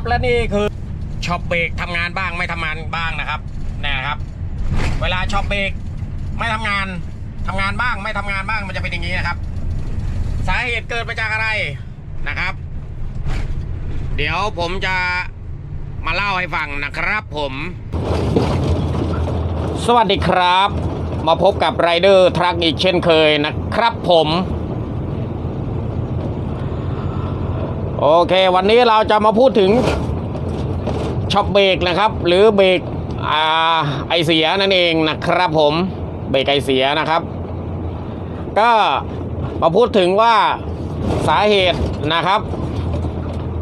ับและนี่คือช็อปเบรกทำงานบ้างไม่ทำงานบ้างนะครับนะครับ เวลาช็อปเบรกไม่ทำงานทำงานบ้างไม่ทำงานบ้างมันจะเป็นอย่างนี้นะครับ สาเหตุเกิดมาจากอะไรนะครับ เดี๋ยวผมจะมาเล่าให้ฟังนะครับผม สวัสดีครับ มาพบกับไรเดอร์ทรัคอีกเช่นเคยนะครับผมโอเค วันนี้เราจะมาพูดถึง ช็อปเบรกนะครับ หรือเบรกอาไอเสียนั่นเองนะครับผมเบรกไอเสียนะครับ ก็มาพูดถึงว่าสาเหตุนะครับ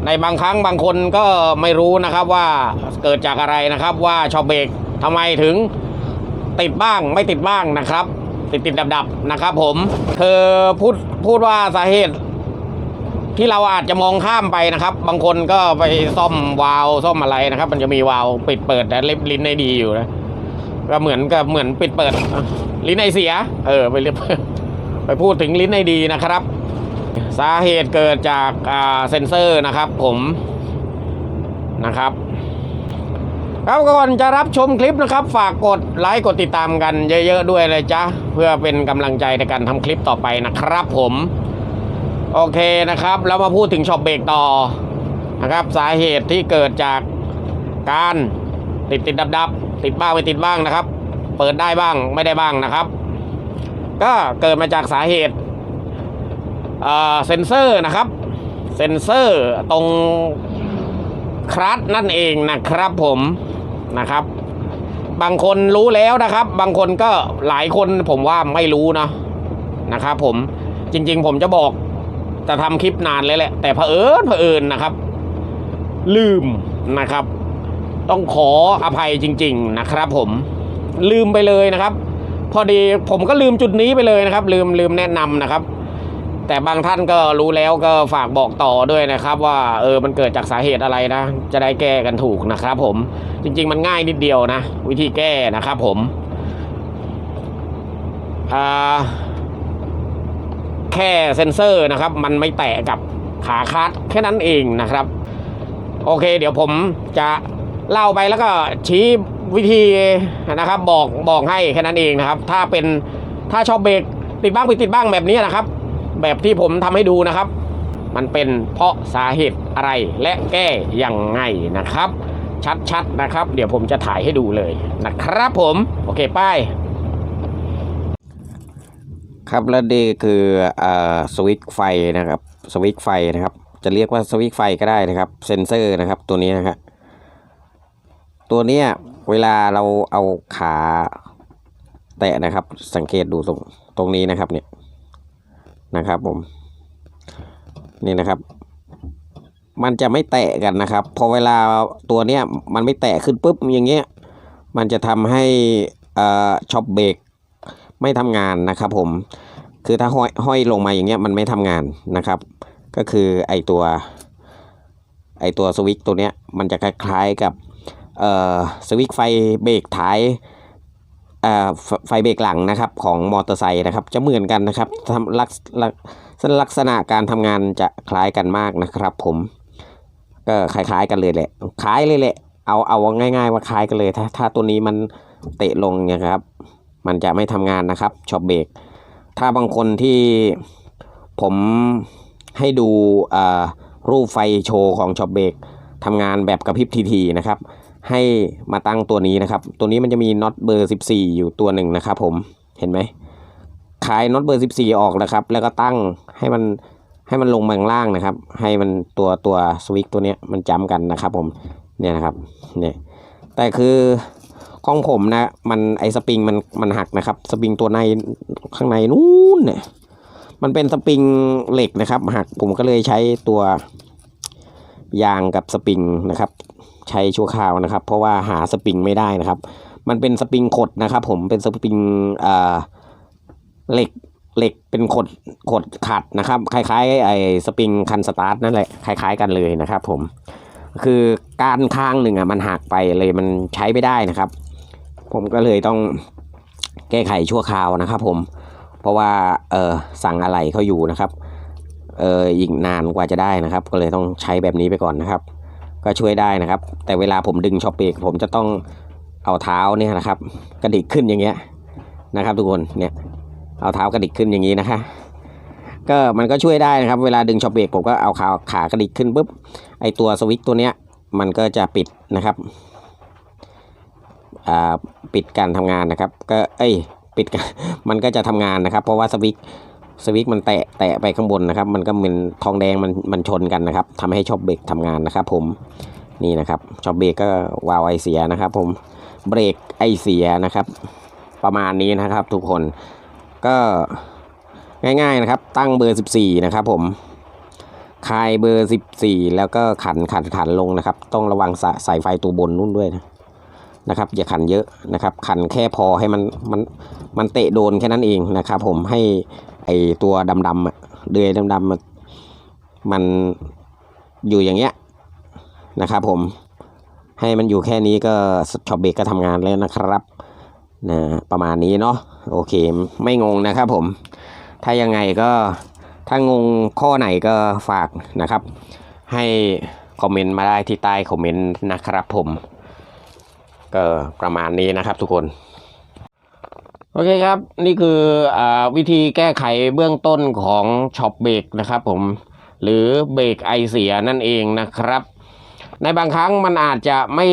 ในบางครั้งบางคนก็ไม่รู้นะครับว่าเกิดจากอะไรนะครับ ว่าช็อปเบรกทำไมถึงติดบ้างไม่ติดบ้างนะครับ ติดติดดับดับนะครับ ผมคือพูดพูดว่าสาเหตุ ที่เราอาจจะมองข้ามไปนะครับ บางคนก็ไปซ่อมวาล์วซ่อมอะไรนะครับ มันจะมีวาล์วปิดเปิดแต่เล็บลิ้นได้ดีอยู่นะก็เหมือนกับเหมือนปิดเปิด ลิ้นไอเสีย เออ ไปเรียกไปพูดถึงลิ้นไอดีนะครับ สาเหตุเกิดจากอ่าเซนเซอร์นะครับ ผมนะครับครับก่อนจะรับชมคลิปนะครับ ฝากกดไลค์กดติดตามกันเยอะๆด้วยเลยจ้ะเพื่อเป็นกำลังใจในการทำคลิปต่อไปนะครับ ผม โอเคนะครับ แล้วมาพูดถึงช็อปเบรกต่อนะครับ สาเหตุที่เกิดจากการติดติดดับดับติดบ้างไม่ติดบ้างนะครับ เปิดได้บ้างไม่ได้บ้างนะครับ ก็เกิดมาจากสาเหตุเอ่อเซนเซอร์นะครับ เซนเซอร์ตรงครัสนั่นเองนะครับผมนะครับ บางคนรู้แล้วนะครับ บางคนก็หลายคนผมว่าไม่รู้นะนะครับผมจริงๆผมจะบอก จะทำคลิปนานเลยแหละ แต่เผอิญเผอิญนะครับ ลืมนะครับ ต้องขออภัยจริง ๆนะครับ ผมลืมไปเลยนะครับ พอดีผมก็ลืมจุดนี้ไปเลยนะครับ ลืมลืมแนะนำนะครับ แต่บางท่านก็รู้แล้วก็ฝากบอกต่อด้วยนะครับ ว่าเออมันเกิดจากสาเหตุอะไรนะ จะได้แก้กันถูกนะครับ ผมจริง ๆ มันง่ายนิดเดียวนะ วิธีแก้นะครับ ผมอ่า แค่เซ็นเซอร์นะครับ มันไม่แตะกับขาคัดแค่นั้นเองนะครับ โอเค เดี๋ยวผมจะเล่าไปแล้วก็ชี้วิธีนะครับบอกบอกให้แค่นั้นเองนะครับ ถ้าเป็นถ้าชอบเบรกติดบ้างไปติดบ้างแบบนี้นะครับ แบบที่ผมทำให้ดูนะครับ มันเป็นเพราะสาเหตุอะไรและแก้ยังไงนะครับ ชัดๆนะครับ เดี๋ยวผมจะถ่ายให้ดูเลยนะครับผม โอเคป้าย ครับและนี่คืออ่าสวิตช์ไฟนะครับสวิตช์ไฟนะครับ จะเรียกว่าสวิตช์ไฟก็ได้นะครับเซนเซอร์นะครับตัวนี้นะครับตัวเนี้ยเวลาเราเอาขาแตะนะครับ สังเกตดูตรงตรงนี้นะครับเนี่ยนะครับผมนี่นะครับ มันจะไม่แตะกันนะครับ พอเวลาตัวเนี้ยมันไม่แตะขึ้นปุ๊บอย่างเงี้ยมันจะทำให้อ่าช็อปเบรก ไม่ทำงานนะครับผมคือถ้าห้อยห้อยลงมาอย่างเงี้ยมันไม่ทำงานนะครับ ก็คือไอตัวไอตัวสวิตช์ตัวเนี้ยมันจะคล้ายๆกับเอ่อสวิตช์ไฟเบรกท้ายเอ่อไฟเบรกหลังนะครับของมอเตอร์ไซค์นะครับ จะเหมือนกันนะครับทำลักษลักลักษณะการทำงานจะคล้ายกันมากนะครับ ผมก็คล้ายๆกันเลยแหละคล้ายเลยแหละเอาเอาง่าย ๆ ว่าคล้ายกันเลยถ้าถ้าตัวนี้มันเตะลงเนี่ยครับ มันจะไม่ทำงานนะครับช็อปเบรกถ้าบางคนที่ผมให้ดูรูปไฟโชว์ของช็อปเบรกทำงานแบบกระพริบทีๆนะครับ ให้มาตั้งตัวนี้นะครับ ตัวนี้มันจะมีน็อตเบอร์ 14 อยู่ตัวหนึ่งนะครับผมเห็นไหมคลายน็อตเบอร์ 14 ออกนะครับ แล้วก็ตั้งให้มันให้มันลงมาข้างล่างนะครับ ให้มันตัวตัวสวิตช์ตัวเนี้ยมันจำกันนะครับผมเนี่ยนะครับเนี่ยแต่คือ ของผมนะ มันไอสปริงมันมันหักนะครับ สปริงตัวในข้างในนู้นเนี่ย มันเป็นสปริงเหล็กนะครับ หักผมก็เลยใช้ตัวยางกับสปริงนะครับ ใช้ชั่วคราวนะครับ เพราะว่าหาสปริงไม่ได้นะครับ มันเป็นสปริงขดนะครับ ผมเป็นสปริงอ่าเหล็กเหล็กเป็นขดขดขัดนะครับ คล้ายๆไอสปริงคันสตาร์ทนั่นแหละคล้าย ๆ กันเลยนะครับ ผมคือการข้างหนึ่งอะมันหักไปเลยมันใช้ไม่ได้นะครับ ผมก็เลยต้องแก้ไขชั่วคราวนะครับผม เพราะว่าเออสั่งอะไรเขาอยู่นะครับเอออีกนานกว่าจะได้นะครับ ก็เลยต้องใช้แบบนี้ไปก่อนนะครับ ก็ช่วยได้นะครับ แต่เวลาผมดึงช็อปเบรกผมจะต้องเอาเท้าเนี่ยนะครับ กระดิกขึ้นอย่างเงี้ยนะครับ ทุกคนเนี่ยเอาเท้ากระดิกขึ้นอย่างนี้นะคะก็มันก็ช่วยได้นะครับ เวลาดึงช็อปเบรกผมก็เอาขาขากระดิกขึ้นปุ๊บไอตัวสวิตช์ตัวเนี้ยมันก็จะปิดนะครับ ปิดการทำงานนะครับ ก็เอ้ยปิดมันก็จะทำงานนะครับ เพราะว่าสวิตสวิตมันแตะแตะไปข้างบนนะครับ มันก็เหมือนทองแดงมันมันชนกันนะครับทำให้ช็อปเบรกทำงานนะครับ ผมนี่นะครับช็อปเบรกก็วาวไอเสียนะครับ ผมเบรกไอเสียนะครับ ประมาณนี้นะครับ ทุกคนก็ง่ายๆนะครับ ตั้งเบอร์ 14 นะครับ ผมคายเบอร์ 14 แล้วก็ขันขันขันลงนะครับ ต้องระวังสายไฟตัวบนนู่นด้วยนะ นะครับ อย่าขันเยอะนะครับ ขันแค่พอให้มันมันมันเตะโดนแค่นั้นเองนะครับ ผมให้ไอตัวดำๆอะเดือยดำๆมันมันอยู่อย่างเงี้ยนะครับ ผมให้มันอยู่แค่นี้ก็ช็อปเบรกก็ทำงานแล้วนะครับนะประมาณนี้เนาะโอเคไม่งงนะครับผม ถ้ายังไงก็ถ้างงข้อไหนก็ฝากนะครับ ให้คอมเมนต์มาได้ที่ใต้คอมเมนต์นะครับผม ก็ประมาณนี้นะครับทุกคน โอเคครับนี่คืออวิธีแก้ไขเบื้องต้นของช็อปเบรกนะครับผมหรือเบรกไอเสียนั่นเองนะครับ ในบางครั้งมันอาจจะไม่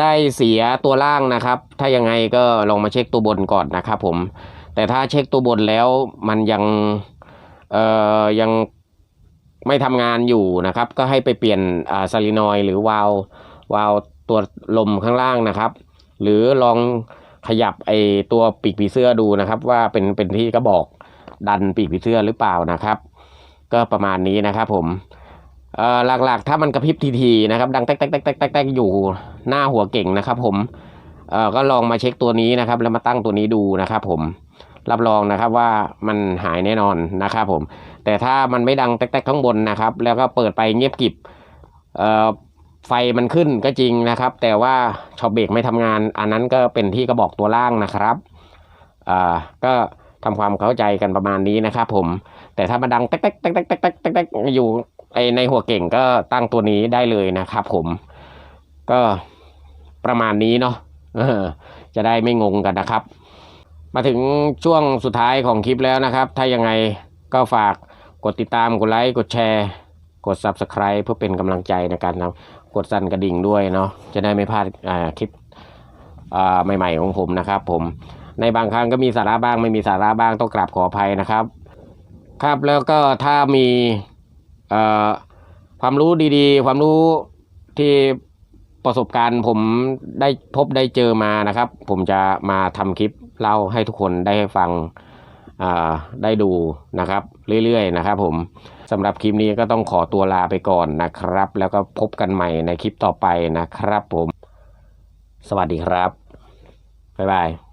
ได้เสียตัวล่างนะครับ ถ้ายังไงก็ลองมาเช็คตัวบนก่อนนะครับผมแต่ถ้าเช็คตัวบนแล้วมันยังเอ่อยังไม่ทำงานอยู่นะครับ ก็ให้ไปเปลี่ยนซาลินอยหรือวาลววาล์ว ตัวลมข้างล่างนะครับ หรือลองขยับไอตัวปีกผีเสื้อดูนะครับ ว่าเป็นเป็นที่กระบอกดันปีกผีเสื้อหรือเปล่านะครับ ก็ประมาณนี้นะครับ ผมหลักๆ ถ้ามันกระพริบทีๆนะครับ ดังแต๊กแต๊กแต๊กแต๊กแต๊กแต๊กอยู่หน้าหัวเก่งนะครับ ผมก็ลองมาเช็คตัวนี้นะครับ แล้วมาตั้งตัวนี้ดูนะครับผมรับรองนะครับว่ามันหายแน่นอนนะครับผม แต่ถ้ามันไม่ดังแต๊กๆข้างบนนะครับ แล้วก็เปิดไปเงียบกริบ ไฟมันขึ้นก็จริงนะครับ แต่ว่าช็อปเบรกไม่ทำงาน อันนั้นก็เป็นที่กระบอกตัวล่างนะครับอ่าก็ทำความเข้าใจกันประมาณนี้นะครับผม แต่ถ้ามาดังแต๊กๆแต๊กๆแต๊กแต๊กแต๊กอยู่ในหัวเก่งก็ตั้งตัวนี้ได้เลยนะครับผม ก็ประมาณนี้เนาะจะได้ไม่งงกันนะครับ มาถึงช่วงสุดท้ายของคลิปแล้วนะครับ ถ้ายังไงก็ฝากกดติดตาม กดไลค์ กดแชร์ กด Subscribe เพื่อเป็นกำลังใจในการทำ กดสั่นกระดิ่งด้วยเนาะจะได้ไม่พลาดคลิปใหม่ๆของผมนะครับผมในบางครั้งก็มีสาระบ้างไม่มีสาระบ้างต้องกราบขออภัยนะครับ ครับแล้วก็ถ้ามีความรู้ดีๆ ความรู้ที่ประสบการณ์ผมได้พบได้เจอมานะครับ ผมจะมาทำคลิปเล่าให้ทุกคนได้ฟัง ได้ดูนะครับเรื่อยๆนะครับผมสำหรับคลิปนี้ก็ต้องขอตัวลาไปก่อนนะครับ แล้วก็พบกันใหม่ในคลิปต่อไปนะครับผม สวัสดีครับ บ๊ายบาย